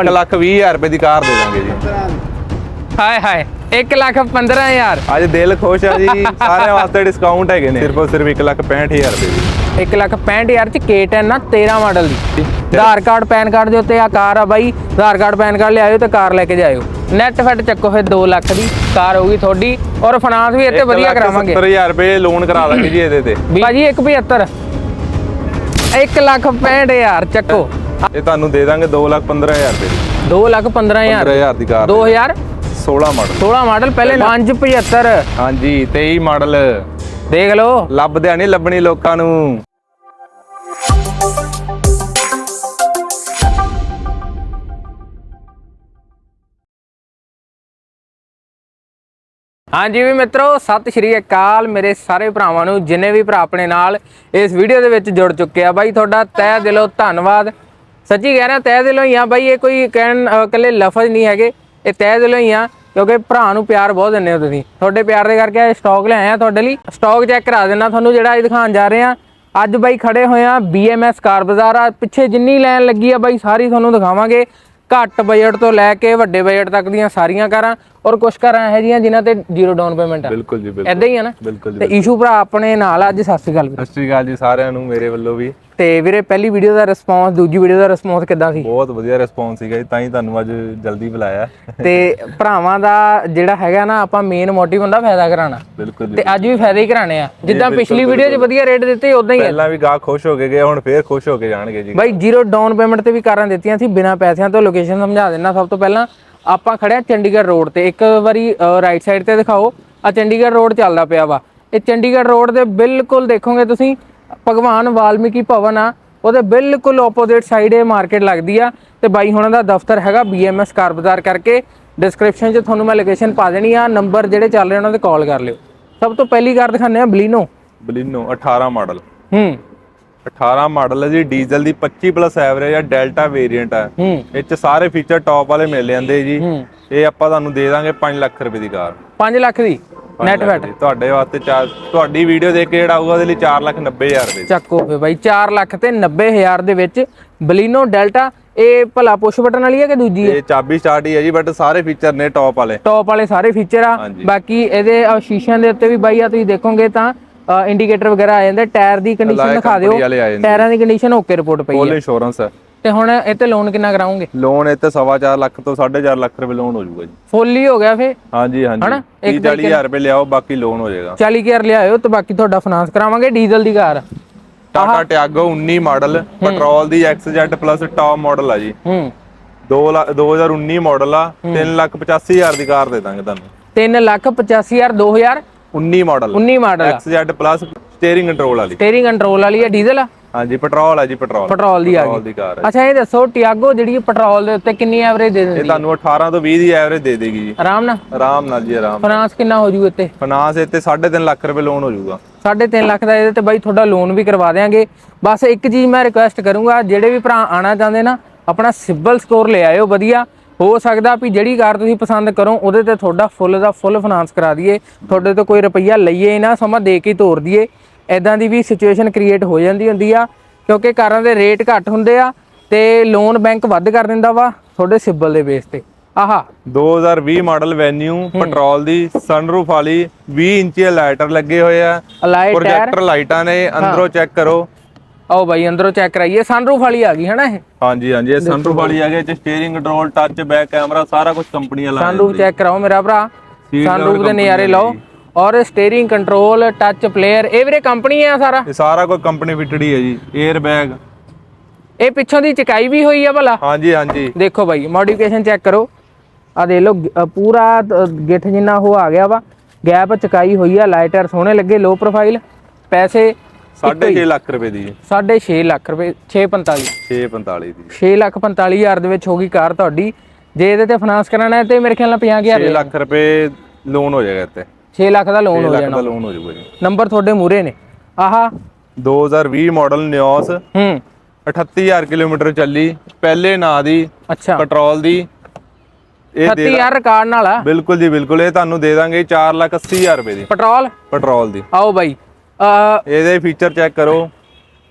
1 ਲੱਖ 20 ਹਜ਼ਾਰ ਰੁਪਏ ਦੀ ਕਾਰ ਦੇ ਦਾਂਗੇ ਜੀ। ਹਾਏ ਹਾਏ 1 ਲੱਖ 15000 ਅੱਜ ਦਿਲ ਖੁਸ਼ ਆ ਜੀ ਸਾਰਿਆਂ ਵਾਸਤੇ ਡਿਸਕਾਊਂਟ ਹੈਗੇ ਨੇ। ਸਿਰਫ ਸਿਰਫ 1 ਲੱਖ 65000 ਰੁਪਏ ਦੀ। 1 ਲੱਖ 65000 ਚ K10 ਨਾ 13 ਮਾਡਲ ਦੀ। ਆਧਾਰ ਕਾਰਡ ਪੈਨ ਕਾਰਡ ਦੇ ਉੱਤੇ ਆ ਕਾਰ ਆ ਬਾਈ। ਆਧਾਰ ਕਾਰਡ ਪੈਨ ਕਾਰਡ ਲਿਆਇਓ ਤੇ ਕਾਰ ਲੈ ਕੇ ਜਾਇਓ। ਨੈਟ ਫੈਟ ਚੱਕੋ ਫਿਰ 2 ਲੱਖ ਦੀ ਕਾਰ ਹੋਊਗੀ ਤੁਹਾਡੀ। ਔਰ ਫਾਈਨਾਂਸ ਵੀ ਇੱਥੇ ਵਧੀਆ ਕਰਾਵਾਂਗੇ। 70000 ਰੁਪਏ ਲੋਨ ਕਰਾ ਦਾਂਗੇ ਜੀ ਇਹਦੇ ਤੇ। ਭਾਜੀ 175 1 ਲੱਖ 65000 ਚੱਕੋ। ਇਹ ਤੁਹਾਨੂੰ ਦੇ ਦਾਂਗੇ 2 ਲੱਖ 15000 ਰੁਪਏ ਦੀ। 2 ਲੱਖ 15000 15000 ਦੀ ਕਾਰ 2016 16 ਮਾਡਲ। ਮਾਡਲ ਪਹਿਲੇ 575 ਹਾਂਜੀ 23 ਮਾਡਲ। ਦੇਖ ਲਓ। ਲੱਭਦਿਆਂ ਨਹੀਂ ਲੱਭਣੀ ਲੋਕਾਂ ਨੂੰ। ਹਾਂਜੀ ਵੀ ਮਿੱਤਰੋ ਸਤਿ ਸ਼੍ਰੀ ਅਕਾਲ ਮੇਰੇ ਸਾਰੇ ਭਰਾਵਾਂ ਨੂੰ ਜਿੰਨੇ ਵੀ ਭਰਾ ਆਪਣੇ ਨਾਲ ਇਸ ਵੀਡੀਓ ਦੇ ਵਿੱਚ ਜੁੜ ਚੁੱਕੇ ਆ। ਬਾਈ ਤੁਹਾਡਾ ਤਹਿ ਦਿਲੋਂ ਧੰਨਵਾਦ। ਸੱਚੀ ਕਹਿ ਰਿਹਾ, ਤਹਿ ਦਿਲੋਂ ਹੀ ਆ ਬਾਈ, ਇਹ ਕੋਈ ਕਹਿਣ, ਅਹ ਇਕੱਲੇ ਲਫ਼ਜ਼ ਨਹੀਂ ਹੈਗੇ। ਇਹ ਤਹਿ ਦਿਲੋਂ ਹੀ ਆ ਕਿਉਂਕਿ ਭਰਾ ਨੂੰ ਪਿਆਰ ਬਹੁਤ ਦਿੰਦੇ ਹੋ ਤੁਸੀਂ। ਤੁਹਾਡੇ ਪਿਆਰ ਦੇ ਕਰਕੇ ਇਹ ਸਟਾਕ ਲਿਆਏ ਆ ਤੁਹਾਡੇ ਲਈ। ਸਟਾਕ ਚੈੱਕ ਕਰਾ ਦੇਣਾ ਤੁਹਾਨੂੰ ਜਿਹੜਾ ਇਹ ਦਿਖਾਉਣ ਜਾ ਰਹੇ ਆ ਅੱਜ ਬਾਈ ਖੜੇ ਹੋਏ ਆ BMS ਕਾਰ ਬਾਜ਼ਾਰ ਆ। ਪਿੱਛੇ ਜਿੰਨੀ ਲਾਈਨ ਲੱਗੀ ਆ ਬਾਈ, ਸਾਰੀ ਤੁਹਾਨੂੰ ਦਿਖਾਵਾਂਗੇ। ਘੱਟ ਬਜਟ ਤੋਂ ਲੈ ਕੇ ਵੱਡੇ ਬਜਟ ਤੱਕ ਦੀਆਂ ਸਾਰੀਆਂ ਕਾਰਾਂ। ਔਰ ਕੁਝ ਕਾਰਾਂ ਇਹੋ ਜਿਹੀਆਂ ਜਿਨ੍ਹਾਂ ਤੇ ਜ਼ੀਰੋ ਡਾਊਨ ਪੇਮੈਂਟ ਆ। ਬਿਲਕੁਲ ਜੀ ਬਿਲਕੁਲ। ਐਦਾਂ ਹੀ ਆ ਨਾ? ਬਿਲਕੁਲ ਜੀ ਤੇ ਈਸ਼ੂ ਭਰਾ ਆਪਣੇ ਨਾਲ ਆ, ਅੱਜ ਸਤਿ ਸ਼੍ਰੀ ਅਕਾਲ ਵੀਰੇ। ਸਤਿ ਸ਼੍ਰੀ ਅਕਾਲ ਜੀ ਸਾਰਿਆਂ ਨੂੰ ਮੇਰੇ ਵੱਲੋਂ ਵੀ। ਤੇ ਵੀਰੇ ਪਹਿਲੀ ਵੀਡੀਓ ਦਾ ਰਿਸਪੌਂਸ ਦੂਜੀ ਵੀਡੀਓ ਦਾ ਰਿਸਪੌਂਸ ਕਿੱਦਾਂ ਸੀ? ਬਹੁਤ ਵਧੀਆ ਰਿਸਪੌਂਸ ਸੀਗਾ ਜੀ ਤਾਂ ਹੀ ਤੁਹਾਨੂੰ ਅੱਜ ਜਲਦੀ ਬੁਲਾਇਆ। ਤੇ ਭਰਾਵਾਂ ਦਾ ਜਿਹੜਾ ਹੈਗਾ ਨਾ ਆਪਾਂ ਮੇਨ ਮੋਟਿਵ ਹੁੰਦਾ ਫਾਇਦਾ ਕਰਾਉਣਾ। ਬਿਲਕੁਲ ਜੀ ਤੇ ਅੱਜ ਵੀ ਫਾਇਦੇ ਹੀ ਕਰਾਣੇ ਆ। ਜਿੱਦਾਂ ਪਿਛਲੀ ਵੀਡੀਓ 'ਚ ਵਧੀਆ ਰੇਟ ਦਿੱਤੇ ਉਦਾਂ ਹੀ ਆ। ਪਹਿਲਾਂ ਵੀ ਗਾਹ ਖੁਸ਼ ਹੋ ਕੇ ਗਏ ਹੁਣ ਫੇਰ ਖੁਸ਼ ਹੋ ਕੇ ਜਾਣਗੇ ਜੀ। ਬਾਈ ਜ਼ੀਰੋ ਡਾਊਨ ਪੇਮੈਂਟ ਤੇ ਵੀ ਕਾਰਾਂ ਦਿੱਤੀਆਂ ਸੀ ਬਿਨਾਂ ਪੈਸਿਆਂ ਤੋਂ ਲੋਕੇਸ਼ਨ ਸਮਝਾ ਦੇਣਾ ਸਭ ਤੋਂ ਪਹਿਲਾਂ। ਆਪਾਂ ਖੜਿਆ ਚੰਡੀਗੜ੍ਹ ਰੋਡ ਤੇ। ਇੱਕ ਵਾਰੀ ਰਾਈਟ ਸਾਈਡ ਤੇ ਦਿਖਾਓ। ਆ ਚੰਡੀਗੜ੍ਹ ਰੋਡ ਚੱਲਦਾ ਪਿਆ ਵਾ। ਇਹ ਚੰਡੀਗੜ੍ਹ ਰੋਡ ਦੇ ਬਿਲਕੁਲ ਦੇਖੋਗੇ ਤੁਸੀਂ ਭਗਵਾਨ ਵਾਲਮੀਕੀ ਭਵਨ ਆ। ਉਹਦੇ ਬਿਲਕੁਲ ਆਪੋਜ਼ਿਟ ਸਾਈਡ ਇਹ ਮਾਰਕੀਟ ਲੱਗਦੀ ਆ। ਤੇ ਬਾਈ ਹੁਣਾਂ ਦਾ ਦਫ਼ਤਰ ਹੈਗਾ BMS ਕਾਰ ਬਾਜ਼ਾਰ ਕਰਕੇ। ਡਿਸਕ੍ਰਿਪਸ਼ਨ 'ਚ ਤੁਹਾਨੂੰ ਮੈਂ ਲੋਕੇਸ਼ਨ ਪਾ ਦੇਣੀ ਆ। ਨੰਬਰ ਜਿਹੜੇ ਚੱਲ ਰਹੇ ਉਹਨਾਂ ਤੇ ਕਾਲ ਕਰ ਲਿਓ। ਸਭ ਤੋਂ ਪਹਿਲੀ ਕਾਰ ਦਿਖਾਉਂਦੇ ਆ ਬਲੀਨੋ ਬਲਿਨੋ 18 ਮਾਡਲ ਹੂੰ। 18 ਮਾਡਲ ਹੈ ਜੀ ਡੀਜ਼ਲ ਦੀ 25 ਪਲੱਸ ਐਵਰੇਜ ਆ ਡੈਲਟਾ ਵੇਰੀਐਂਟ ਹੂੰ। ਇਹ ਚ ਸਾਰੇ ਫੀਚਰ ਟੌਪ ਵਾਲੇ ਮਿਲ ਜਾਂਦੇ ਜੀ। ਹੂੰ। ਇਹ ਆਪਾਂ ਤੁਹਾਨੂੰ ਦੇ ਦਾਂਗੇ 5 ਲੱਖ ਰੁਪਏ ਦੀ ਕਾਰ। 5 ਲੱਖ ਦੀ? ਨੈਟ ਵੈਟ ਤੁਹਾਡੇ ਵਾਸਤੇ ਚਾਰ ਤੁਹਾਡੀ ਵੀਡੀਓ ਦੇਖ ਕੇ ਜਿਹੜਾ ਆਊਗਾ ਉਹਦੇ ਲਈ 4 ਲੱਖ 90 ਹਜ਼ਾਰ ਦੀ। ਚੱਕੋ ਫੇ ਬਾਈ 4 ਲੱਖ ਤੇ 90 ਹਜ਼ਾਰ ਦੇ ਵਿੱਚ ਬਲੀਨੋ ਡੈਲਟਾ ਇਹ ਭਲਾ ਪੁਸ਼ ਬਟਨ ਵਾਲੀ ਹੈ ਕਿ ਦੂਜੀ ਹੈ? ਇਹ ਚਾਬੀ ਸਟਾਰਟ ਹੀ ਹੈ ਜੀ ਬਟ ਸਾਰੇ ਫੀਚਰ ਨੇ ਟੌਪ ਵਾਲੇ। ਟੌਪ ਵਾਲੇ ਸਾਰੇ ਫੀਚਰ ਆ। ਬਾਕੀ ਇਹਦੇ ਸ਼ੀਸ਼ਿਆਂ ਦੇ ਉੱਤੇ ਵੀ ਬਾਈ ਆ ਤੁਸੀਂ ਦੇਖੋਗੇ ਤਾਂ ਇੰਡੀਕੇਟਰ ਵਗੈਰਾ ਆ ਜਾਂਦੇ ਟਾਇਰ ਦੀ ਕੰਡੀਸ਼ਨ ਦਿਖਾ ਦਿਓ। ਟਾਇਰਾਂ ਦੀ ਕੰਡੀਸ਼ਨ ਓਕੇ ਰਿਪੋਰਟ ਪਈ ਫੁੱਲ ਹੈ। ਇੰਸ਼ੋਰੈਂਸ ਹੈ। ਤੇ ਹੁਣ ਇਹ ਤੇ ਲੋਨ ਕਿੰਨਾ ਕਰਾਉਂਗੇ ਲੋਨ ਇੱਥੇ ਸਵਾ ਚਾਰ ਲੱਖ ਤੋਂ 4.5 ਲੱਖ ਰੁਪਏ ਲੋਨ ਹੋ ਜਾਊਗਾ ਜੀ। ਫੁੱਲ ਹੀ ਹੋ ਗਿਆ ਫੇ ਹਾਂਜੀ ਹਾਂਜੀ। ਹਨਾ? 30 40 ਹਜ਼ਾਰ ਰੁਪਏ ਲਿਆਓ ਬਾਕੀ ਲੋਨ ਹੋ ਜਾਏਗਾ। 40 ਹਜ਼ਾਰ ਲਿਆਇਓ ਤੇ ਬਾਕੀ ਤੁਹਾਡਾ ਫਾਈਨਾਂਸ ਕਰਾਵਾਂਗੇ ਡੀਜ਼ਲ ਦੀ car. Tata Tiago 19 model petrol ਦੀ XZ ਪਲੱਸ ਟੌਪ ਮਾਡਲ ਆ ਜੀ। ਹੂੰ। 2 ਲੱਖ 2019 ਮਾਡਲ ਆ 3 ਲੱਖ 85 ਹਜ਼ਾਰ ਦੀ ਕਾਰ ਦੇ ਦਾਂਗੇ ਤੁਹਾਨੂੰ। 3 ਲੱਖ 85 ਹਜ਼ਾਰ 2000 19 model. 19 model XZ plus steering control ਵਾਲੀ। ਸਟੀਅਰਿੰਗ ਕੰਟਰੋਲ ਵਾਲੀ ਹੈ ਡੀਜ਼ਲ ਆ? ਹਾਂਜੀ ਪੈਟਰੋਲ ਆ ਜੀ ਪੈਟਰੋਲ ਪੈਟਰੋਲ ਦੀ ਆ ਗਈ। ਅੱਛਾ ਇਹ ਦੱਸੋ ਟਿਆਗੋ ਜਿਹੜੀ ਪੈਟਰੋਲ ਦੇ ਉੱਤੇ ਕਿੰਨੀ ਐਵਰੇਜ ਦੇ ਇਹ ਦਿੰਦੀ ਹੈ ਤੁਹਾਨੂੰ 18 ਤੋਂ 20 ਦੀ ਐਵਰੇਜ ਦੇ ਦੇਗੀ ਜੀ। ਆਰਾਮ ਨਾਲ? ਆਰਾਮ ਨਾਲ ਜੀ ਆਰਾਮ ਫਾਈਨਾਂਸ ਕਿੰਨਾ ਹੋ ਜੂ ਇੱਥੇ? ਫਾਈਨਾਂਸ ਇੱਥੇ 3.5 ਲੱਖ ਰੁਪਏ ਲੋਨ ਹੋ ਜਾਊਗਾ 3.5 ਲੱਖ ਦਾ ਇਹਦੇ ਤੇ ਬਾਈ ਤੁਹਾਡਾ ਲੋਨ ਵੀ ਕਰਵਾ ਦੇਾਂਗੇ ਬਸ ਇੱਕ ਚੀਜ਼ ਮੈਂ ਰਿਕੁਐਸਟ ਕਰੂੰਗਾ ਜਿਹੜੇ ਵੀ ਭਰਾ ਆਣਾ ਚਾਹੁੰਦੇ ਨਾ ਆਪਣਾ ਸਿਬਲ ਸਕੋਰ ਲੈ ਆਇਓ ਵਧੀਆ। ਹੋ ਸਕਦਾ ਵੀ ਜਿਹੜੀ ਕਾਰ ਤੁਸੀਂ ਪਸੰਦ ਕਰੋ ਉਹਦੇ ਤੇ ਤੁਹਾਡਾ ਫੁੱਲ ਦਾ ਫੁੱਲ ਫਾਈਨਾਂਸ ਕਰਾ ਦਈਏ ਤੁਹਾਡੇ ਤੋਂ ਕੋਈ ਰੁਪਈਆ ਲਈਏ ਨਾ ਸਮਾਂ ਦੇ ਕੇ ਤੋਰ ਦਈਏ। ਐਦਾਂ ਦੀ ਵੀ ਸਿਚੁਏਸ਼ਨ ਕ੍ਰੀਏਟ ਹੋ ਜਾਂਦੀ ਹੁੰਦੀ ਆ ਕਿਉਂਕਿ ਕਾਰਾਂ ਦੇ ਰੇਟ ਘੱਟ ਹੁੰਦੇ ਆ ਤੇ ਲੋਨ ਬੈਂਕ ਵੱਧ ਕਰ ਦਿੰਦਾ ਵਾ ਤੁਹਾਡੇ ਸਿਬਲ ਦੇ ਬੇਸ ਤੇ। ਆਹਾ। 2020 ਮਾਡਲ ਵੈਨਿਊ ਪੈਟਰੋਲ ਦੀ ਸਨਰੂਫ ਵਾਲੀ 20 ਇੰਚੀ ਲਾਈਟਰ ਲੱਗੇ ਹੋਏ ਆ। ਪ੍ਰੋਜੈਕਟਰ ਲਾਈਟਾਂ ਨੇ ਅੰਦਰੋਂ ਚੈੱਕ ਕਰੋ। ਆਓ ਬਾਈ ਅੰਦਰੋਂ ਚੈੱਕ ਕਰਾਈਏ। ਸਨਰੂਫ ਵਾਲੀ ਆ ਗਈ ਹਨਾ ਇਹ? ਹਾਂਜੀ ਹਾਂਜੀ ਇਹ ਸਨਰੂਫ ਵਾਲੀ ਹੈਗੇ ਚ steering control touch back camera ਸਾਰਾ ਕੁਝ ਕੰਪਨੀ ਵਾਲਾ ਹੈ ਸਨਰੂਫ ਚੈੱਕ ਕਰਾਓ ਮੇਰਾ ਭਰਾ। ਸਨਰੂਫ ਦੇ ਨਜ਼ਾਰੇ ਲਓ। ਔਰ ਸਟੀਅਰਿੰਗ ਕੰਟਰੋਲ ਟੱਚ ਪਲੇਅਰ ਇਹ ਵੀਰੇ ਕੰਪਨੀ ਆ ਸਾਰਾ? ਇਹ ਸਾਰਾ ਕੁਝ ਕੰਪਨੀ ਫਿਟਡ ਹੀ ਹੈ ਜੀ। 에ਅਰ ਬੈਗ ਇਹ ਪਿੱਛੋਂ ਦੀ ਚਕਾਈ ਵੀ ਹੋਈ ਆ ਭਲਾ? ਹਾਂਜੀ ਹਾਂਜੀ। ਦੇਖੋ ਬਾਈ ਮੋਡੀਫਿਕੇਸ਼ਨ ਚੈੱਕ ਕਰੋ। ਆ ਗ- ਅ, ਪੂਰਾ ਤ- ਗਿੱਠ ਜਿੰਨਾ ਉਹ ਆ ਗਿਆ ਵਾ। ਗੈਪ ਚਕਾਈ ਹੋਈ ਆ ਲਾਈਟਰ ਸੋਹਣੇ ਲੱਗੇ ਲੋ ਪ੍ਰੋਫਾਈਲ ਪੈਸੇ 6.5 ਲੱਖ ਰੁਪਏ ਦੀ 6.5 ਲੱਖ ਰੁਪਏ 645 645 ਦੀ। 6 ਲੱਖ 45 ਹਜ਼ਾਰ ਦੇ ਵਿੱਚ ਹੋ ਗਈ ਕਾਰ ਤੁਹਾਡੀ। ਜੇ ਇਹਦੇ ਤੇ ਫਾਈਨਾਂਸ ਕਰਾਣਾ ਹੈ ਤੇ ਮੇਰੇ ਖਿਆਲ ਨਾਲ 50000 6 ਲੱਖ ਰੁਪਏ ਲੋਨ ਹੋ ਜਾਏਗਾ ਇੱਥੇ। 6 ਲੱਖ ਦਾ ਲੋਨ 6 ਹੋ ਲੱਖ ਜਾਣਾ। ਦਾ ਲੋਨ ਹੋ ਜਾਊਗਾ ਜੀ। ਨੰਬਰ ਤੁਹਾਡੇ ਮੂਰੇ ਨੇ। ਆਹਾ। 2020 ਮਾਡਲ ਨਿਓਸ ਹੂੰ। 38000 ਕਿਲੋਮੀਟਰ ਚੱਲੀ। ਪਹਿਲੇ ਨਾਂ ਦੀ ਅੱਛਾ। ਪੈਟਰੋਲ ਦੀ। ਇਹ ਦੇ 30000 ਰਿਕਾਰਡ ਨਾਲ ਆ। ਬਿਲਕੁਲ ਜੀ ਬਿਲਕੁਲ। ਇਹ ਤੁਹਾਨੂੰ ਦੇ ਦਾਂਗੇ 4 ਲੱਖ 80 ਹਜ਼ਾਰ ਰੁਪਏ ਦੀ। ਪੈਟਰੋਲ ਪੈਟਰੋਲ ਦੀ। ਆਓ ਬਾਈ। ਇਹਦੇ ਫੀਚਰ ਚੈੱਕ ਕਰੋ।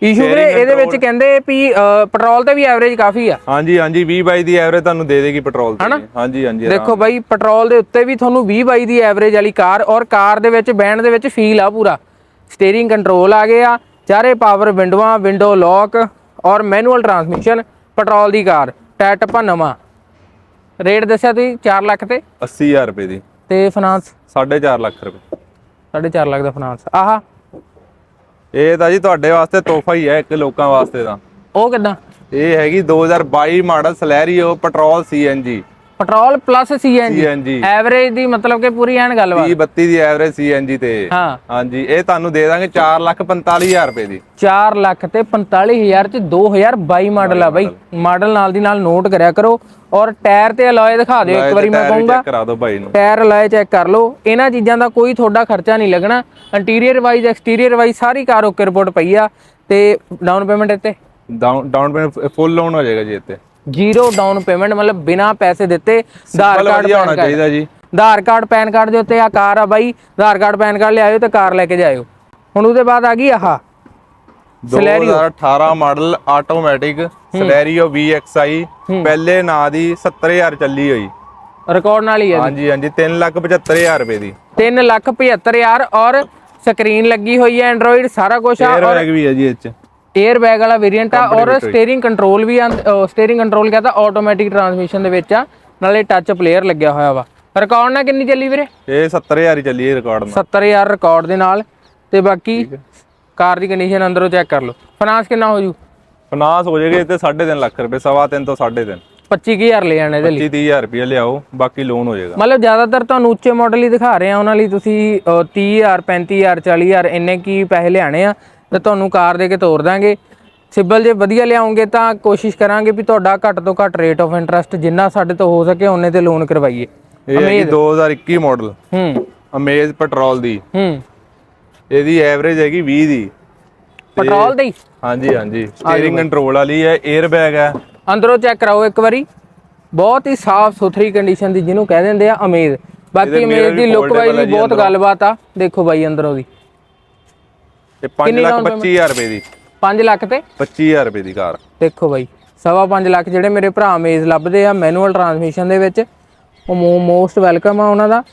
ਇਸ਼ੂ ਵੀਰੇ ਇਹਦੇ ਵਿੱਚ ਕਹਿੰਦੇ ਵੀ ਪੈਟਰੋਲ ਤੇ ਵੀ ਐਵਰੇਜ ਕਾਫੀ ਆ। ਹਾਂਜੀ ਹਾਂਜੀ 20 ਬਾਈ ਦੀ ਐਵਰੇਜ ਤੁਹਾਨੂੰ ਦੇ ਦੇਗੀ ਪੈਟਰੋਲ ਤੇ। ਹਾਂਜੀ ਹਾਂਜੀ ਦੇਖੋ ਬਾਈ ਪੈਟਰੋਲ ਦੇ ਉੱਤੇ ਵੀ ਤੁਹਾਨੂੰ 20 ਬਾਈ ਦੀ ਐਵਰੇਜ ਵਾਲੀ ਕਾਰ ਔਰ ਕਾਰ ਦੇ ਵਿੱਚ ਬੈਂਡ ਦੇ ਵਿੱਚ ਫੀਲ ਆ ਪੂਰਾ। ਸਟੀਅਰਿੰਗ ਕੰਟਰੋਲ ਆ ਗਿਆ ਚਾਰੇ ਪਾਵਰ ਵਿੰਡੋਆਂ ਵਿੰਡੋ ਲੌਕ ਔਰ ਮੈਨੂਅਲ ਟਰਾਂਸਮਿਸ਼ਨ ਪੈਟਰੋਲ ਦੀ ਕਾਰ। ਟਾਇਰ ਟੱਪਾ ਨਵਾਂ। ਰੇਟ ਦੱਸਿਆ ਤੁਸੀਂ 4 ਲੱਖ ਤੇ? 80000 ਰੁਪਏ ਦੀ। ਤੇ ਫਾਈਨਾਂਸ 4.5 ਲੱਖ ਰੁਪਏ। 4.5 ਲੱਖ ਦਾ ਫਾਈਨਾਂਸ ਆਹਾ ਇਹ ਤਾਂ ਜੀ ਤੁਹਾਡੇ ਵਾਸਤੇ ਤੋਹਫਾ ਹੀ ਹੈ ਇੱਕ ਲੋਕਾਂ ਵਾਸਤੇ ਤਾਂ। ਉਹ ਕਿਦਾਂ? ਇਹ ਹੈਗੀ 2022 model Celerio petrol CNG petrol plus CNG CNG average ਦੀ ਮਤਲਬ ਕਿ ਪੂਰੀ ਐਨ ਗੱਲਬਾਤ 30 32 ਦੀ ਐਵਰੇਜ ਸੀਐਨਜੀ ਤੇ। ਹਾਂ। ਹਾਂਜੀ ਇਹ ਤੁਹਾਨੂੰ ਦੇ ਦਾਂਗੇ 4,45,000 ਰੁਪਏ ਦੀ। 4 ਲੱਖ ਤੇ 45000 ਚ 2022 ਮਾਡਲ ਆ ਬਾਈ। ਮਾਡਲ ਨਾਲ ਦੀ ਨਾਲ ਨੋਟ ਕਰਿਆ ਕਰੋ। ਔਰ ਟਾਇਰ ਤੇ ਅਲੋਏ ਦਿਖਾ ਦਿਓ ਇੱਕ ਵਾਰੀ ਮੈਂ ਕਹੂੰਗਾ। ਚੈੱਕ ਕਰਾ ਦਿਓ ਭਾਈ ਨੂੰ। ਟਾਇਰ ਅਲੋਏ ਚੈੱਕ ਕਰ ਲਓ। ਇਹਨਾਂ ਚੀਜ਼ਾਂ ਦਾ ਕੋਈ ਤੁਹਾਡਾ ਖਰਚਾ ਨਹੀਂ ਲੱਗਣਾ। ਇੰਟੀਰੀਅਰ ਵਾਈਜ਼ ਐਕਸਟੀਰੀਅਰ ਵਾਈਜ਼ ਸਾਰੀ ਕਾਰ ਓਕੇ ਰਿਪੋਰਟ ਪਈ ਆ। ਤੇ ਡਾਊਨ ਪੇਮੈਂਟ ਇੱਥੇ? ਡਾਊਨ ਪੇਮੈਂਟ ਫੁੱਲ ਲੋਨ ਹੋ ਜਾਏਗਾ ਜੀ ਇੱਥੇ। ਜ਼ੀਰੋ ਡਾਊਨ ਪੇਮੈਂਟ ਮਤਲਬ ਬਿਨਾ ਪੈਸੇ ਦਿੱਤੇ ਆਧਾਰ ਕਾਰਡ ਹੋਣਾ ਪੈਨ ਕਾਰਡ। ਚਾਹੀਦਾ ਜੀ। ਆਧਾਰ ਕਾਰਡ ਪੈਨ ਕਾਰਡ ਦੇ ਉੱਤੇ ਆ ਕਾਰ ਆ ਬਾਈ ਆਧਾਰ ਕਾਰਡ ਪੈਨ ਕਾਰਡ ਲਿਆਇਓ ਤੇ ਕਾਰ ਲੈ ਕੇ ਜਾਇਓ। ਹੁਣ ਉਹਦੇ ਬਾਅਦ ਆ ਗਈ ਆਹ 2018 ਮਾਡਲ ਆਟੋਮੈਟਿਕ ਸਲੈਰੀਓ VXI ਪਹਿਲੇ ਨਾਂ ਦੀ 70000 ਚੱਲੀ ਹੋਈ। ਰਿਕਾਰਡ ਨਾਲ ਹੀ ਆ ਹਾਂਜੀ ਹਾਂਜੀ 375000 ਰੁਪਏ ਦੀ। 3 ਲੱਖ 75000 ਔਰ ਸਕਰੀਨ ਲੱਗੀ ਹੋਈ ਹੈ ਐਂਡਰੋਇਡ ਸਾਰਾ ਕੁਝ ਆ 에ਅਰ ਬੈਗ ਵੀ ਹੈ ਜੀ ਇਹ ਚ। 에ਅਰ ਬੈਗ ਵਾਲਾ ਵੇਰੀਐਂਟ ਆ ਔਰ ਸਟੀਅਰਿੰਗ ਕੰਟਰੋਲ ਵੀ ਆ ਸਟੀਅਰਿੰਗ ਕੰਟਰੋਲ ਕਹਤਾ ਆਟੋਮੈਟਿਕ ਟਰਾਂਸਮਿਸ਼ਨ ਦੇ ਵਿੱਚ ਆ ਨਾਲੇ ਟੱਚ ਪਲੇਅਰ ਲੱਗਿਆ ਹੋਇਆ ਵਾ। ਰਿਕਾਰਡ ਨਾਲ ਕਿੰਨੀ ਚੱਲੀ ਵੀਰੇ? ਇਹ 70000 ਹੀ ਚੱਲੀ ਹੈ ਰਿਕਾਰਡ ਨਾਲ। 70000 ਰਿਕਾਰਡ ਦੇ ਨਾਲ। ਤੇ ਬਾਕੀ ਕਾਰ ਦੀ ਕੰਡੀਸ਼ਨ ਅੰਦਰੋਂ ਚੈੱਕ ਕਰ ਲਓ। ਫਾਈਨਾਂਸ ਕਿੰਨਾ ਹੋ ਜੂ? ਫਾਈਨਾਂਸ ਹੋ ਜਾਏਗਾ ਇੱਥੇ 3.5 ਲੱਖ ਰੁਪਏ ਸਵਾ ਤਿੰਨ ਤੋਂ 3.5 25000 ਲੈ ਜਾਣੇ ਇਹਦੇ ਲਈ। 25 30000 ਰੁਪਏ ਲਿਆਓ ਬਾਕੀ ਲੋਨ ਹੋ ਜਾਏਗਾ। ਮਤਲਬ ਜ਼ਿਆਦਾਤਰ ਤੁਹਾਨੂੰ ਉੱਚੇ ਮਾਡਲ ਹੀ ਦਿਖਾ ਰਹੇ ਆ ਉਹਨਾਂ ਲਈ ਤੁਸੀਂ ਅ, 30000 35000 40000 ਇੰਨੇ ਕੀ ਪੈਸੇ ਲਿਆਣੇ ਆ। ਤੇ ਤੁਹਾਨੂੰ ਕਾਰ ਦੇ ਕੇ ਤੋਰ ਦਾਂਗੇ। ਸਿਬਲ ਜੇ ਵਧੀਆ ਲਿਆਉਂਗੇ ਤਾਂ ਕੋਸ਼ਿਸ਼ ਕਰਾਂਗੇ ਵੀ ਤੁਹਾਡਾ ਘੱਟ ਤੋਂ ਘੱਟ ਰੇਟ ਆਫ ਇੰਟਰਸਟ ਜਿੰਨਾ ਸਾਡੇ ਤੋਂ ਹੋ ਸਕੇ ਉਹਨੇ ਤੇ ਲੋਨ ਕਰਵਾਈਏ। ਇਹ ਹੈਗੀ 2021 ਮਾਡਲ ਹੂੰ। ਅਮੇਜ਼ ਪੈਟਰੋਲ ਦੀ। ਹੂੰ। ਇਹਦੀ ਐਵਰੇਜ ਹੈਗੀ 20 ਦੀ। ਪੈਟਰੋਲ ਦੇ? ਹਾਂਜੀ ਹਾਂਜੀ। ਸਟੀਅਰਿੰਗ ਕੰਟਰੋਲ ਵਾਲੀ ਹੈ 에ਅਰ ਬੈਗ ਹੈ। ਅੰਦਰੋਂ ਚੈੱਕ ਕਰਾਓ ਇੱਕ ਵਾਰੀ। ਬਹੁਤ ਹੀ ਸਾਫ਼ ਸੁਥਰੀ ਕੰਡੀਸ਼ਨ ਦੀ ਜਿਹਨੂੰ ਕਹਿ ਦਿੰਦੇ ਆ ਅਮੇਜ਼। ਬਾਕੀ ਅਮੇਜ਼ ਦੀ ਲੁੱਕ ਵਾਈਜ਼ foldable ਵੀ ਬਹੁਤ ਗੱਲਬਾਤ ਆ। ਦੇਖੋ ਬਾਈ ਅੰਦਰੋਂ ਦੀ। ਇਹ 5 ਲੱਖ 25000 ਰੁਪਏ ਦੀ। 5 ਲੱਖ ਤੇ? 25000 ਰੁਪਏ ਦੀ ਕਾਰ। ਦੇਖੋ ਬਾਈ ਸਵਾ ਪੰਜ ਲੱਖ ਜਿਹੜੇ ਮੇਰੇ ਭਰਾ ਅਮੇਜ਼ ਲੱਭਦੇ ਆ ਮੈਨੂਅਲ ਟਰਾਂਸਮਿਸ਼ਨ ਦੇ ਵਿੱਚ ਉਹ ਮੋਸਟ ਵੈਲਕਮ ਆ ਉਹਨਾਂ ਦਾ।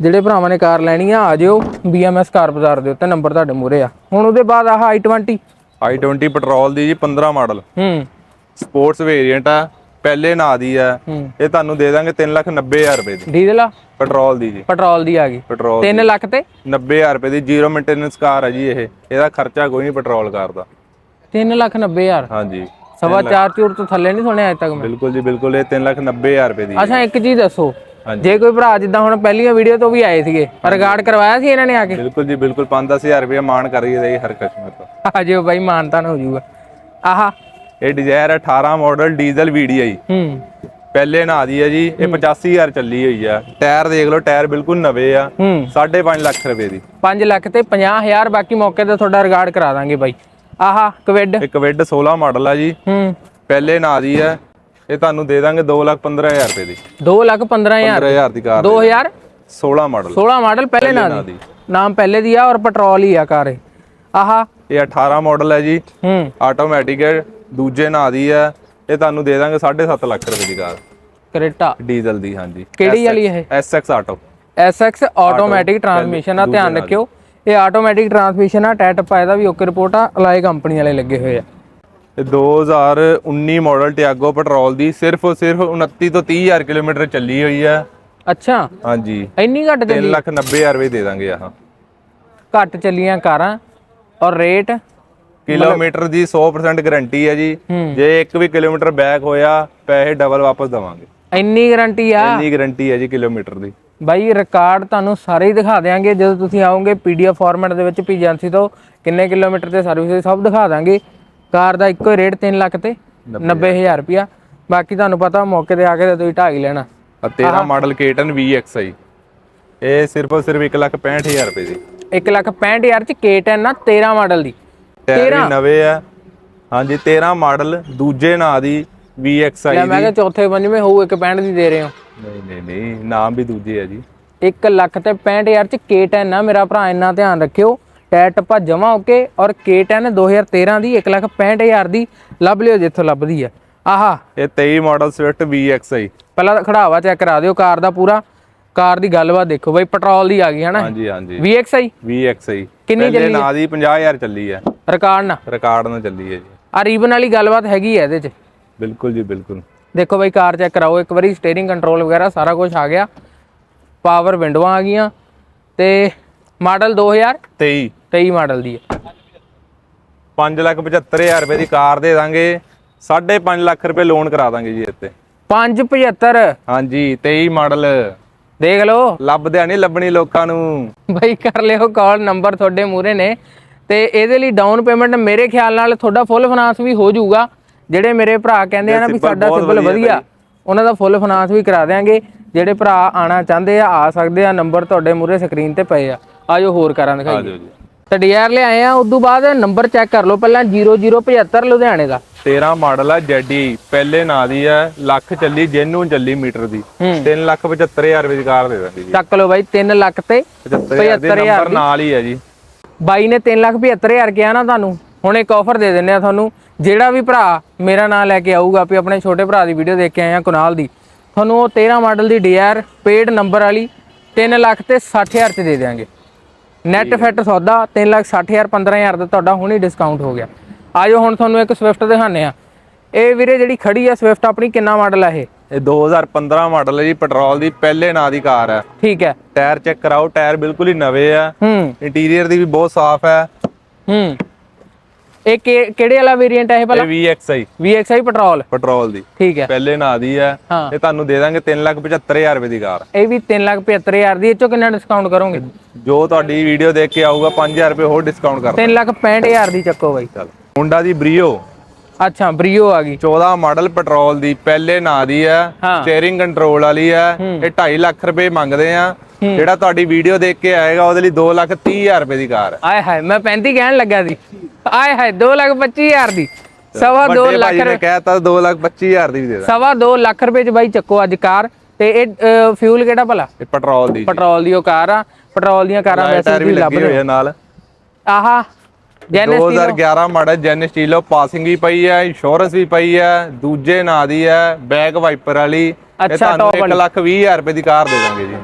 ਜਿਹੜੇ ਭਰਾਵਾਂ ਨੇ ਕਾਰ ਲੈਣੀ ਆ ਆ ਜਿਓ BMS ਕਾਰ ਬਾਜ਼ਾਰ ਦੇ ਉੱਤੇ ਨੰਬਰ ਤੁਹਾਡੇ ਮੂਰੇ ਆ। ਹੁਣ ਉਹਦੇ ਬਾਅਦ ਆਹ i20 i20 ਪੈਟਰੋਲ ਦੀ ਜੀ 15 ਮਾਡਲ। ਹੂੰ। ਸਪੋਰਟਸ ਵੇਰੀਐਂਟ ਆ ਪਹਿਲੇ ਨਾਂ ਦੀ ਆ ਇਹ ਤੁਹਾਨੂੰ ਦੇ ਦਾਂਗੇ 390000 ਰੁਪਏ ਦੀ। ਡੀਜ਼ਲ ਆ? ਪੈਟਰੋਲ ਦੀ ਜੀ। ਪੈਟਰੋਲ ਦੀ ਆ ਗਈ। ਪੈਟਰੋਲ 3 ਲੱਖ ਤੇ? 90000 ਰੁਪਏ ਦੀ ਜ਼ੀਰੋ ਮੇਨਟੇਨੈਂਸ ਕਾਰ ਹੈ ਜੀ ਇਹ। ਇਹਦਾ ਖਰਚਾ ਕੋਈ ਨਹੀਂ ਪੈਟਰੋਲ ਕਾਰ ਦਾ। 3 ਲੱਖ 90 ਹਜ਼ਾਰ? ਹਾਂਜੀ। ਸਵਾ ਚਾਰ ਚੂਰ ਤੋਂ ਥੱਲੇ ਨਹੀਂ ਸੁਣਿਆ ਅਜੇ ਤੱਕ ਮੈਂ? ਬਿਲਕੁਲ ਜੀ ਬਿਲਕੁਲ। ਇਹ 390000 ਰੁਪਏ ਦੀ ਅੱਛਾ ਇੱਕ ਚੀਜ਼ ਦੱਸੋ। ਜੇ ਕੋਈ ਭਰਾ ਜਿੱਦਾਂ ਹੁਣ ਪਹਿਲੀਆਂ ਵੀਡੀਓ ਤੋਂ ਵੀ ਆਏ ਸੀਗੇ ਰਿਕਾਰਡ ਕਰਵਾਇਆ ਸੀ ਇਹਨਾਂ ਨੇ ਆ ਕੇ? ਬਿਲਕੁਲ ਜੀ ਬਿਲਕੁਲ। 5-10000 ਰੁਪਏ ਮਾਨ ਕਰ ਰਹੀ ਹੈ ਹਰ ਕਸਟਮਰ ਤੋਂ। ਆ ਜਿਓ ਬਾਈ ਮਾਨਤਾਨ ਹੋ ਜਾਊਗਾ। ਆਹਾ ਇਹ ਡਿਜ਼ਾਇਰ 18 ਮਾਡਲ ਡੀਜ਼ਲ VDI ਹੂੰ। ਪਹਿਲੇ ਨਾਂ ਦੀ ਹੈ ਜੀ ਇਹ 85000 ਚੱਲੀ ਹੋਈ ਆ। ਟਾਇਰ ਦੇਖ ਲਓ ਟਾਇਰ ਬਿਲਕੁਲ ਨਵੇਂ ਆ। ਹੂੰ। 5.5 ਲੱਖ ਰੁਪਏ ਦੀ। 5 ਲੱਖ ਤੇ 50000 ਬਾਕੀ ਮੌਕੇ ਤੇ ਤੁਹਾਡਾ ਰਿਕਾਰਡ ਕਰਾ ਦਾਂਗੇ ਬਾਈ। ਆਹਾ ਕਵਿਡ। ਇੱਕ ਵਿਡ 16 ਮਾਡਲ ਆ ਜੀ। ਹੂੰ। ਪਹਿਲੇ ਨਾਂ ਦੀ ਹੈ ਇਹ ਤੁਹਾਨੂੰ ਦੇ ਦਾਂਗੇ 2,15,000 ਰੁਪਏ ਦੀ। 2 ਲੱਖ 15000 15000 ਦੀ ਕਾਰ 2016 16 ਮਾਡਲ ਮਾਡਲ ਪਹਿਲੇ ਨਾਂ ਦੀ। ਦੀ। ਨਾਮ ਪਹਿਲੇ ਦੀ ਆ ਔਰ ਪੈਟਰੋਲ ਹੀ ਆ ਕਾਰ ਇਹ। ਆਹਾ। ਇਹ 18 ਮਾਡਲ ਹੈ ਜੀ। ਹੂੰ। ਆਟੋਮੈਟਿਕ ਹੈ। ਦੂਜੇ ਨਾਂ ਦੀ ਹੈ ਇਹ ਤੁਹਾਨੂੰ ਦੇ ਦਾਂਗੇ 7.5 ਲੱਖ ਰੁਪਏ ਦੀ ਕਾਰ। ਕਰੇਟਾ? ਡੀਜ਼ਲ ਦੀ ਹਾਂਜੀ। ਕਿਹੜੀ ਵਾਲੀ ਇਹ? SX auto SX automatic transmission ਆ ਧਿਆਨ ਰੱਖਿਓ। ਇਹ ਆਟੋਮੈਟਿਕ ਟਰਾਂਸਮਿਸ਼ਨ ਆ ਟੈਟ ਪਾਇਦਾ ਵੀ ਓਕੇ ਰਿਪੋਰਟ ਆ ਅਲਾਈ ਕੰਪਨੀ ਵਾਲੇ ਲੱਗੇ ਹੋਏ ਆ। ਇਹ 2019 ਮਾਡਲ ਟਿਆਗੋ ਪੈਟਰੋਲ ਦੀ ਸਿਰਫ ਸਿਰਫ 29 ਤੋਂ 30000 ਕਿਲੋਮੀਟਰ ਚੱਲੀ ਹੋਈ ਹੈ। ਅੱਛਾ। ਹਾਂਜੀ। ਇੰਨੀ ਘੱਟ ਚੱਲੀ 3,90,000 ਰੁਪਏ ਦੇ ਦਾਂਗੇ ਆਹ। ਘੱਟ ਚੱਲੀਆਂ ਕਾਰਾਂ। ਔਰ ਰੇਟ ਕਿਲੋਮੀਟਰ ਦੀ 100% ਗਾਰੰਟੀ ਹੈ ਜੀ। ਜੇ ਇੱਕ ਵੀ ਕਿਲੋਮੀਟਰ ਬੈਕ ਹੋਇਆ ਪੈਸੇ ਡਬਲ ਵਾਪਸ ਦਵਾਂਗੇ। ਇੰਨੀ ਗਾਰੰਟੀ ਆ? ਇੰਨੀ ਗਾਰੰਟੀ ਹੈ ਜੀ ਕਿਲੋਮੀਟਰ ਦੀ। ਬਾਈ ਰਿਕਾਰਡ ਤੁਹਾਨੂੰ ਸਾਰੇ ਹੀ ਦਿਖਾ ਦੇਾਂਗੇ ਜਦੋਂ ਤੁਸੀਂ ਆਓਗੇ ਪੀਡੀਐਫ ਫਾਰਮੈਟ ਦੇ ਵਿੱਚ ਏਜੰਸੀ ਤੋਂ ਕਿੰਨੇ ਕਿਲੋਮੀਟਰ ਤੇ ਸਰਵਿਸ ਸਭ ਦਿਖਾ ਦਾਂਗੇ ਕਾਰ ਦਾ ਇੱਕੋ ਹੀ ਰੇਟ 3 ਲੱਖ ਤੇ 90000 ਰੁਪਿਆ ਬਾਕੀ ਤੁਹਾਨੂੰ ਪਤਾ ਮੌਕੇ ਤੇ ਆ ਕੇ ਤੁਸੀਂ ਢਾਈ ਲੈਣਾ। ਆ 13 ਮਾਡਲ ਕੇਟਨ VXI ਇਹ ਸਿਰਫ ਸਿਰਫ 1,65,000 ਰੁਪਏ ਦੀ। 1 ਲੱਖ 65000 ਚ K10 ਆ 13 ਮਾਡਲ ਦੀ। ਟਾਇਰ ਵੀ ਨਵੇਂ ਆ। ਹਾਂਜੀ 13 ਮਾਡਲ ਦੂਜੇ ਨਾਂ ਦੀ VXI ਲੈ ਮੈਂ ਕਿਹਾ ਚੌਥੇ ਪੰਜਵੇਂ ਹੋਊ ਇੱਕ 65 ਦੀ ਦੇ ਰਹੇ ਹੋ। ਨਹੀਂ ਨਹੀਂ ਨਹੀਂ ਨਾਮ ਵੀ ਦੂਜੇ ਆ ਜੀ। 1 ਲੱਖ ਤੇ 65000 ਚ K10 ਆ। ਮੇਰਾ ਭਰਾ ਇੰਨਾ ਧਿਆਨ ਰੱਖਿਓ। ਟਾਇਰ ਟੱਪਾ ਜਮਾ ਓਕੇ ਔਰ K10 2013 ਦੀ 165000 ਦੀ ਲੱਭ ਲਿਓ ਜਿੱਥੋਂ ਲੱਭਦੀ ਆ। ਆਹਾ। ਇਹ 23 ਮਾਡਲ ਸਵਿਫਟ VXI ਪਹਿਲਾਂ ਤਾਂ ਖੜਾਵਾ ਚੈੱਕ ਕਰਾ ਦਿਓ ਕਾਰ ਦਾ ਪੂਰਾ। ਕਾਰ ਦੀ ਗੱਲਬਾਤ ਦੇਖੋ ਬਈ ਪੈਟਰੋਲ ਦੀ ਆ ਗਈ ਹਨਾ? ਹਾਂਜੀ ਹਾਂਜੀ। VXI VXI ਕਿੰਨੀ ਪਹਿਲੇ ਚੱਲੀ? ਨਾਂ ਦੀ 50000 ਚੱਲੀ ਹੈ ਰਿਕਾਰਡ ਨਾ। ਰਿਕਾਰਡ ਨਾਲ ਚੱਲੀ ਹੈ ਜੀ। ਆ ਰੀਬਨ ਵਾਲੀ ਗੱਲਬਾਤ ਹੈਗੀ ਹੈ ਇਹਦੇ 'ਚ। ਬਿਲਕੁਲ ਜੀ ਬਿਲਕੁਲ। ਦੇਖੋ ਬਈ ਕਾਰ ਚੈੱਕ ਕਰਾਓ। ਇੱਕ ਵਾਰੀ ਸਟੀਅਰਿੰਗ ਕੰਟਰੋਲ ਵਗੈਰਾ ਸਾਰਾ ਕੁਝ ਆ ਗਿਆ। ਪਾਵਰ ਵਿੰਡੋਆਂ ਆ ਗਈਆਂ। ਤੇ ਮਾਡਲ 2023 23 ਮਾਡਲ ਦੀ ਹੈ। 575000 ਰੁਪਏ ਦੀ ਕਾਰ ਦੇ ਦਾਂਗੇ। 5.5 ਲੱਖ ਰੁਪਏ ਲੋਨ ਕਰਾ ਦਾਂਗੇ ਜੀ ਇੱਥੇ। 575 ਹਾਂਜੀ 23 ਮਾਡਲ ਦੇਖ ਲਓ। ਲੱਭਦਿਆ ਨਹੀਂ ਲੱਭਣੀ ਲੋਕਾਂ ਨੂੰ। ਬਈ ਕਰ ਲਿਓ ਕਾਲ ਨੰਬਰ ਤੁਹਾਡੇ ਮੂਰੇ ਨੇ। ਤੇ ਇਹਦੇ ਲਈ ਡਾਊਨ ਪੇਮੈਂਟ ਮੇਰੇ ਖਿਆਲ ਨਾਲ ਤੁਹਾਡਾ ਫੁੱਲ ਫਾਈਨਾਂਸ ਵੀ ਹੋ ਜਾਊਗਾ। ਜਿਹੜੇ ਮੇਰੇ ਭਰਾ ਕਹਿੰਦੇ ਆ ਨਾ ਵੀ ਸਾਡਾ ਸਿਬਲ ਵਧੀਆ ਉਹਨਾਂ ਦਾ ਫੁੱਲ ਫਾਈਨਾਂਸ ਵੀ ਕਰਾ ਦੇਾਂਗੇ ਜਿਹੜੇ ਭਰਾ ਆਣਾ ਚਾਹੁੰਦੇ ਆ ਆ ਸਕਦੇ ਆ ਨੰਬਰ ਤੁਹਾਡੇ ਮੂਰੇ ਸਕਰੀਨ ਤੇ ਪਏ ਆ। ਆਜੋ ਹੋਰ ਕਾਰਾਂ ਦਿਖਾਈਏ। ਤੇ ਡੀਆਰ ਲਿਆਏ ਆ ਉਸ ਤੋਂ ਬਾਅਦ ਨੰਬਰ ਚੈੱਕ ਕਰ ਲਓ ਪਹਿਲਾਂ 0075 ਲੁਧਿਆਣੇ ਦਾ। 13 ਮਾਡਲ ਆ ਜੈਡੀ ਪਹਿਲੇ ਨਾਂ ਦੀ ਹੈ ਲੱਖ ਚੱਲੀ ਜੈਨੂਨ ਚੱਲੀ ਮੀਟਰ ਦੀ। ਹੂੰ। 3 ਲੱਖ 75000 ਰੁਪਏ ਦੀ ਕਾਰ ਦੇ ਜੀ। ਚੱਕ ਲਓ ਬਾਈ 3 ਲੱਖ ਤੇ 75000 ਦੇ 75000 ਨੰਬਰ ਨਾਲ ਹੀ ਹੈ ਜੀ। ਬਾਈ ਨੇ 3 ਲੱਖ 75000 ਕਿਹਾ ਨਾ ਤੁਹਾਨੂੰ ਹੁਣ ਇੱਕ ਆਫਰ ਦੇ ਦਿੰਨੇ ਆ ਤੁਹਾਨੂੰ ਜਿਹੜਾ ਵੀ ਭਰਾ ਮੇਰਾ ਨਾਮ ਲੈ ਕੇ ਆਊਗਾ ਵੀ ਆਪਣੇ ਛੋਟੇ ਭਰਾ ਦੀ ਵੀਡੀਓ ਦੇਖ ਕੇ ਆਏ ਆ ਕੁਨਾਲ ਦੀ ਤੁਹਾਨੂੰ ਉਹ 13 ਮਾਡਲ ਦੀ ਡੀਆਰ ਪੇਡ ਨੰਬਰ ਵਾਲੀ 3 ਲੱਖ ਤੇ 60000 ਚ ਦੇ ਦੇਾਂਗੇ ਨੈਟ ਫਿੱਟ ਸੌਦਾ 3 ਲੱਖ 60000 15000 ਦਾ ਤੁਹਾਡਾ ਹੁਣੀ ਡਿਸਕਾਊਂਟ ਹੋ ਗਿਆ। ਆਜੋ ਹੁਣ ਤੁਹਾਨੂੰ ਇੱਕ ਸਵਿਫਟ ਦਿਖਾਣੇ ਆ। ਇਹ ਵੀਰੇ ਜਿਹੜੀ ਖੜੀ ਆ ਸਵਿਫਟ ਆਪਣੀ ਕਿੰਨਾ ਮਾਡਲ ਆ ਇਹ? ਇਹ 2015 ਮਾਡਲ ਹੈ ਜੀ ਪੈਟਰੋਲ ਦੀ ਪਹਿਲੇ ਨਾਂ ਦੀ ਕਾਰ ਹੈ। ਠੀਕ ਹੈ। ਟਾਇਰ ਚੈੱਕ ਕਰਾਓ ਟਾਇਰ ਬਿਲਕੁਲ ਹੀ ਨਵੇਂ ਆ। ਹੂੰ। ਇੰਟੀਰੀਅਰ ਦੀ ਵੀ ਬਹੁਤ ਸਾਫ਼ ਹੈ। ਹੂੰ। ਇਹ ਕਿਹੜੇ ਵਾਲਾ ਵੇਰੀਐਂਟ ਹੈ ਇਹ ਭਲਾ ਇਹ VXI VXI ਪੈਟਰੋਲ। ਪੈਟਰੋਲ ਦੀ। ਠੀਕ ਹੈ। ਪਹਿਲੇ ਨਾਂ ਦੀ ਹੈ। ਇਹ ਤੁਹਾਨੂੰ ਦੇ ਦਾਂਗੇ 3,75,000 ਰੁਪਏ ਦੀ ਕਾਰ। ਇਹ ਵੀ 3 ਲੱਖ 75000 ਦੀ। ਇਹ ਚੋਂ ਕਿੰਨਾ ਡਿਸਕਾਊਂਟ ਕਰੋਗੇ? ਜੋ ਤੁਹਾਡੀ ਵੀਡੀਓ ਦੇਖ ਕੇ ਆਊਗਾ 5000 ਰੁਪਏ ਹੋਰ ਡਿਸਕਾਊਂਟ ਕਰ 3 ਲੱਖ 65000 ਦੀ ਚੱਕੋ ਬਾਈ। ਚੱਲ। ਮੁੰਡਾ ਦੀ ਬਰੀਓ ਅੱਛਾ ਬਰੀਓ ਆ ਗਈ। 14 ਮਾਡਲ ਪੈਟਰੋਲ ਦੀ ਪਹਿਲੇ ਨਾਂ ਦੀ ਹੈ ਹਾਂ। ਸਟੀਅਰਿੰਗ ਕੰਟਰੋਲ ਵਾਲੀ ਹੈ ਇਹ 2.5 ਲੱਖ ਰੁਪਏ ਮੰਗਦੇ ਆ। ਜਿਹੜਾ ਤੁਹਾਡੀ ਵੀਡੀਓ ਦੇਖ ਕੇ ਆਏਗਾ ਉਹਦੇ ਲਈ 2 ਲੱਖ 30 ਹਜ਼ਾਰ ਰੁਪਏ ਦੀ ਕਾਰ ਆਏ ਹਾਏ ਮੈਂ 35 ਕਹਿਣ ਲੱਗਾ ਸੀ। ਆਏ ਹਾਏ 2 ਲੱਖ 25000 ਦੀ। ਸਵਾ 2 ਵੱਡੇ ਲੱਖ ਨੇ ਕਹਿਤਾ 2 ਲੱਖ 25 ਹਜ਼ਾਰ ਦੀ ਵੀ ਦੇ ਦਾਂ। ਸਵਾ 2 ਲੱਖ ਰੁਪਏ ਚ ਬਾਈ ਚੱਕੋ ਅੱਜ ਕਾਰ। ਤੇ ਇਹ ਫਿਊਲ ਕਿਹੜਾ ਭਲਾ? ਇਹ ਪੈਟਰੋਲ ਦੀ ਪੈਟਰੋਲ ਦੀ ਉਹ ਕਾਰ ਆ। ਪੈਟਰੋਲ ਦੀਆਂ ਕਾਰਾਂ ਵੈਸੇ ਟਾਇਰ ਵੀ ਵੀ ਲੱਗੇ ਹੋਏ ਆ ਨਾਲ। ਆਹਾ 2011 ਮਾਡਲ ਜੈਨ ਸਟੀਲੋ ਪਾਸਿੰਗ ਵੀ ਪਈ ਹੈ ਇੰਸ਼ੋਰੈਂਸ ਵੀ ਪਈ ਹੈ ਦੂਜੇ ਨਾਂ ਦੀ ਹੈ ਬੈਕ ਵਾਈਪਰ ਵਾਲੀ। ਅੱਛਾ, ਤੁਹਾਨੂੰ top 1 ਲੱਖ 20 ਹਜ਼ਾਰ ਰੁਪਏ ਦੀ ਕਾਰ ਦੇ ਦਾਂਗੇ ਜੀ।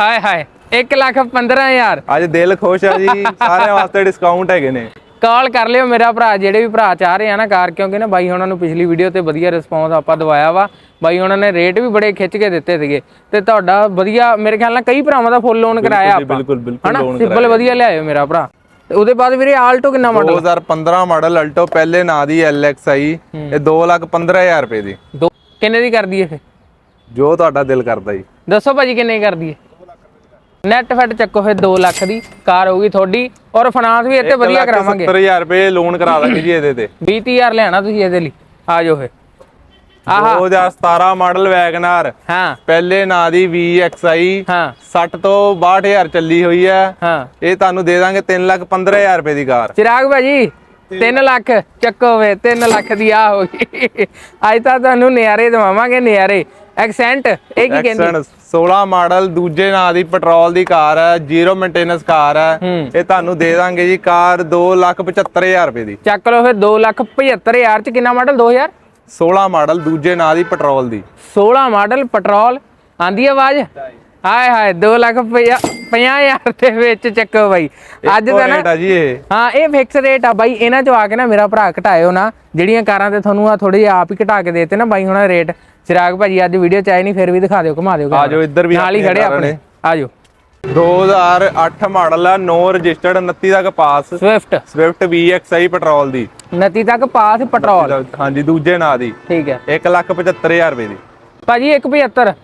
ਹਾਏ ਹਾਏ 1 ਲੱਖ 15000 ਅੱਜ ਦਿਲ ਖੁਸ਼ ਹੈ ਜੀ ਸਾਰਿਆਂ ਵਾਸਤੇ ਡਿਸਕਾਊਂਟ ਹੈਗੇ ਨੇ। ਕਾਲ ਕਰ ਲਿਓ ਮੇਰਾ ਭਰਾ ਜਿਹੜੇ ਵੀ ਭਰਾ ਚਾਹ ਰਹੇ ਆ ਨਾ ਕਾਰ ਕਿਉਂਕਿ ਨਾ ਬਾਈ ਉਹਨਾਂ ਨੂੰ ਪਿਛਲੀ ਵੀਡੀਓ ਤੇ ਵਧੀਆ ਰਿਸਪੌਂਸ ਆਪਾਂ ਦਵਾਇਆ ਵਾ। ਬਾਈ ਉਹਨਾਂ ਨੇ ਰੇਟ ਵੀ ਬੜੇ ਖਿੱਚ ਕੇ ਦਿੱਤੇ ਸੀਗੇ। ਤੇ ਤੁਹਾਡਾ ਵਧੀਆ ਮੇਰੇ ਖਿਆਲ ਨਾਲ ਕਈ ਭਰਾਵਾਂ ਦਾ ਫੁੱਲ ਲੋਨ ਕਰਾਇਆ ਆਪਾਂ। ਬਿਲਕੁਲ ਬਿਲਕੁਲ ਹਨਾ? ਸਿੰਪਲ ਵਧੀਆ ਲਿਆਇਓ ਮੇਰਾ ਭਰਾ। ਉਹਦੇ ਬਾਅਦ ਵੀਰੇ ਆਲਟੋ ਕਿੰਨਾ ਮਾਡਲ 2015 ਮਾਡਲ ਅਲਟੋ ਪਹਿਲੇ ਨਾਂ ਦੀ LXI ਇਹ 2 ਲੱਖ 15000 ਰੁਪਏ ਦੀ। ਕਿੰਨੇ ਦੀ ਕਰਦੀ ਹੈ ਫੇ ਜੋ ਤੁਹਾਡਾ ਦਿਲ ਕਰਦਾ ਜੀ। ਦੱਸੋ ਭਾਜੀ ਕਿੰਨੇ ਦੀ ਕਰਦੀ ਹੈ ਨੈਟ ਫੈਟ ਚੱਕੋ ਫੇ 2 ਲੱਖ ਦੀ ਕਾਰ ਹੋਊਗੀ ਤੁਹਾਡੀ ਔਰ ਫਾਈਨਾਂਸ ਵੀ ਇੱਥੇ ਵਧੀਆ ਕਰਾਵਾਂਗੇ। 70000 ਰੁਪਏ ਲੋਨ ਕਰਾ ਦਾਂਗੇ ਜੀ ਇਹਦੇ ਤੇ। 20000 ਲੈਣਾ ਤੁਸੀਂ ਇਹਦੇ ਲਈ। ਆ ਜਾਓ ਫੇ 2017 ਮਾਡਲ ਵੈਗਨਾਰ। ਹਾਂ। ਪਹਿਲੇ ਨਾਂ ਦੀ VXI ਹਾਂ। 60 ਤੋਂ 62000 ਚੱਲੀ ਹੋਈ ਹੈ। ਹਾਂ। ਇਹ ਤੁਹਾਨੂੰ ਦੇ ਦਾਂਗੇ 3 ਲੱਖ 15000 ਰੁਪਏ ਦੀ ਕਾਰ। ਚਿਰਾਗ ਭਾਜੀ 3 ਲੱਖ ਚੱਕੋ ਵੇ 3 ਲੱਖ ਦੀ ਆ ਹੋ ਗਈ। ਅੱਜ ਤਾਂ ਤੁਹਾਨੂੰ ਨਿਆਰੇ ਦਵਾਵਾਂਗੇ ਨਿਆਰੇ। ਐਕਸੈਂਟ ਇਹ ਕੀ ਕਹਿੰਦੀ? ਐਕਸਨ 16 ਮਾਡਲ ਦੂਜੇ ਨਾਂ ਦੀ ਪੈਟਰੋਲ ਦੀ ਕਾਰ ਹੈ ਜ਼ੀਰੋ ਮੇਨਟੇਨੈਂਸ ਕਾਰ ਹੈ। ਹੂੰ। ਇਹ ਤੁਹਾਨੂੰ ਦੇ ਦਾਂਗੇ ਜੀ ਕਾਰ 2 ਲੱਖ 75000 ਰੁਪਏ ਦੀ। ਚੱਕ ਲਓ ਫਿਰ 2 ਲੱਖ 75000 ਚ ਕਿੰਨਾ ਮਾਡਲ? 2000 16 ਮਾਡਲ ਦੂਜੇ ਨਾਂ ਦੀ ਪੈਟਰੋਲ ਦੀ। 16 ਮਾਡਲ ਪੈਟਰੋਲ। ਆਂਦੀ ਆਵਾਜ਼? ਹਾਏ ਹਾਏ 2 ਲੱਖ 50000 ਦੇ ਵਿੱਚ ਚੱਕੋ ਬਾਈ। ਅੱਜ ਤਾਂ ਨਾ ਜੀ ਇਹ। ਹਾਂ ਇਹ ਫਿਕਸ ਰੇਟ ਆ ਬਾਈ। ਇਹਨਾਂ ਚੋਂ ਆ ਕੇ ਨਾ ਮੇਰਾ ਭਰਾ ਘਟਾਇਓ ਨਾ। ਜਿਹੜੀਆਂ ਕਾਰਾਂ ਤੇ ਤੁਹਾਨੂੰ ਆ ਥੋੜੀ ਆਪ ਹੀ ਘਟਾ ਕੇ ਦੇਤੇ ਨਾ ਬਾਈ ਹੁਣਾਂ ਰੇਟ ਚਿਰਾਗ ਭਾਜੀ ਅੱਜ ਵੀਡੀਓ ਚ ਆਏ ਨਹੀਂ ਫਿਰ ਵੀ ਦਿਖਾ ਦਿਓ ਘੁਮਾ ਦਿਓ ਆ ਜਾਓ ਇੱਧਰ ਵੀ ਨਾਲ ਹੀ ਖੜੇ ਆਪਣੇ। ਨੇ। ਆ ਜਾਓ 2008 ਮਾਡਲ ਆ ਨੋ ਰਜਿਸਟਰਡ 29 ਤੱਕ pass. Swift Swift VXI petrol ਦੀ। 29 ਤੱਕ ਪਾਸ ਪੈਟਰੋਲ। ਹਾਂਜੀ ਦੂਜੇ ਨਾਂ ਦੀ। ਠੀਕ ਹੈ। 1 ਲੱਖ 75000 ਰੁਪਏ ਦੀ। ਭਾਜੀ 175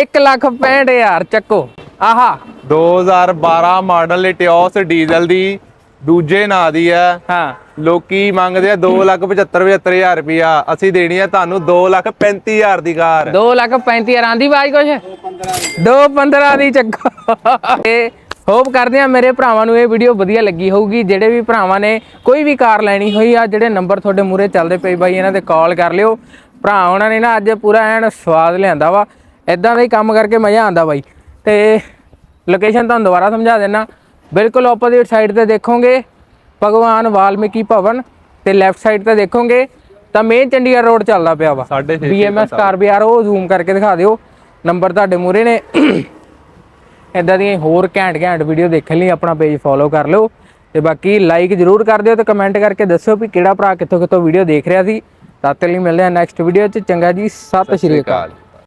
1 ਲੱਖ 65000 ਚੱਕੋ। ਆਹਾ। 2012 ਮਾਡਲ ਇਟਿਓਸ ਡੀਜ਼ਲ ਦੀ। ਦੂਜੇ ਨਾਂ ਦੀ ਹੈ। ਹਾਂ। ਲੋਕੀ ਮੰਗਦੇ ਆ 2 ਲੱਖ 75 75000 ਰੁਪਿਆ ਅਸੀਂ ਦੇਣੀ ਆ ਤੁਹਾਨੂੰ 2 ਲੱਖ 35000 ਦੀ ਕਾਰ। 2 ਲੱਖ 35000 ਆਂਦੀ ਬਾਈ ਕੁਛ? 2 15 ਦੀ ਚੱਕੋ। ਤੇ ਹੋਪ ਕਰਦੇ ਆ ਮੇਰੇ ਭਰਾਵਾਂ ਨੂੰ ਇਹ ਵੀਡੀਓ ਵਧੀਆ ਲੱਗੀ ਹੋਊਗੀ। ਜਿਹੜੇ ਵੀ ਭਰਾਵਾਂ ਨੇ ਕੋਈ ਵੀ ਕਾਰ ਲੈਣੀ ਹੋਈ ਆ ਜਿਹੜੇ ਨੰਬਰ ਤੁਹਾਡੇ ਮੂਰੇ ਚੱਲਦੇ ਪਏ ਬਾਈ ਇਹਨਾਂ ਤੇ ਕਾਲ ਕਰ ਲਿਓ। ਭਰਾ ਉਹਨਾਂ ਨੇ ਨਾ ਅੱਜ ਪੂਰਾ ਐਨ ਸਵਾਦ ਲਿਆਂਦਾ ਵਾ। ਇਦਾਂ ਦਾ ਹੀ ਕੰਮ ਕਰਕੇ ਮਜ਼ਾ ਆਂਦਾ ਬਾਈ। ਤੇ ਲੋਕੇਸ਼ਨ ਤੁਹਾਨੂੰ ਦੁਬਾਰਾ ਸਮਝਾ ਦੇਣਾ ਬਿਲਕੁਲ ਆਪੋਜ਼ਿਟ ਸਾਈਡ ਤੇ ਦੇਖੋਗੇ ਭਗਵਾਨ ਵਾਲਮੀਕੀ ਭਵਨ ਤੇ ਲੈਫਟ ਸਾਈਡ ਤੇ ਦੇਖੋਗੇ ਤਾਂ ਮੇਨ ਚੰਡੀਗੜ੍ਹ ਰੋਡ ਚੱਲਦਾ ਪਿਆ ਵਾ। ਬੀਐਮਐਸ ਕਾਰ ਬਾਜ਼ਾਰ ਉਹ ਜ਼ੂਮ ਕਰਕੇ ਦਿਖਾ ਦਿਓ। ਨੰਬਰ ਤੁਹਾਡੇ ਮੂਰੇ ਨੇ। ਇਦਾਂ ਦੀਆਂ ਹੋਰ ਘੈਂਟ ਘੈਂਟ ਵੀਡੀਓ ਦੇਖਣ ਲਈ ਆਪਣਾ ਪੇਜ ਫੋਲੋ ਕਰ ਲਓ। ਤੇ ਬਾਕੀ ਲਾਈਕ ਜਰੂਰ ਕਰ ਦਿਓ ਤੇ ਕਮੈਂਟ ਕਰਕੇ ਦੱਸਿਓ ਵੀ ਕਿਹੜਾ ਭਰਾ ਕਿੱਥੋਂ ਕਿੱਥੋਂ ਵੀਡੀਓ ਦੇਖ ਰਿਹਾ ਸੀ। ਤਦ ਤੱਕ ਲਈ ਮਿਲਦੇ ਹਾਂ ਨੈਕਸਟ ਵੀਡੀਓ 'ਚ। ਚੰਗਾ ਜੀ ਸਤਿ ਸ਼੍ਰੀ ਅਕਾਲ।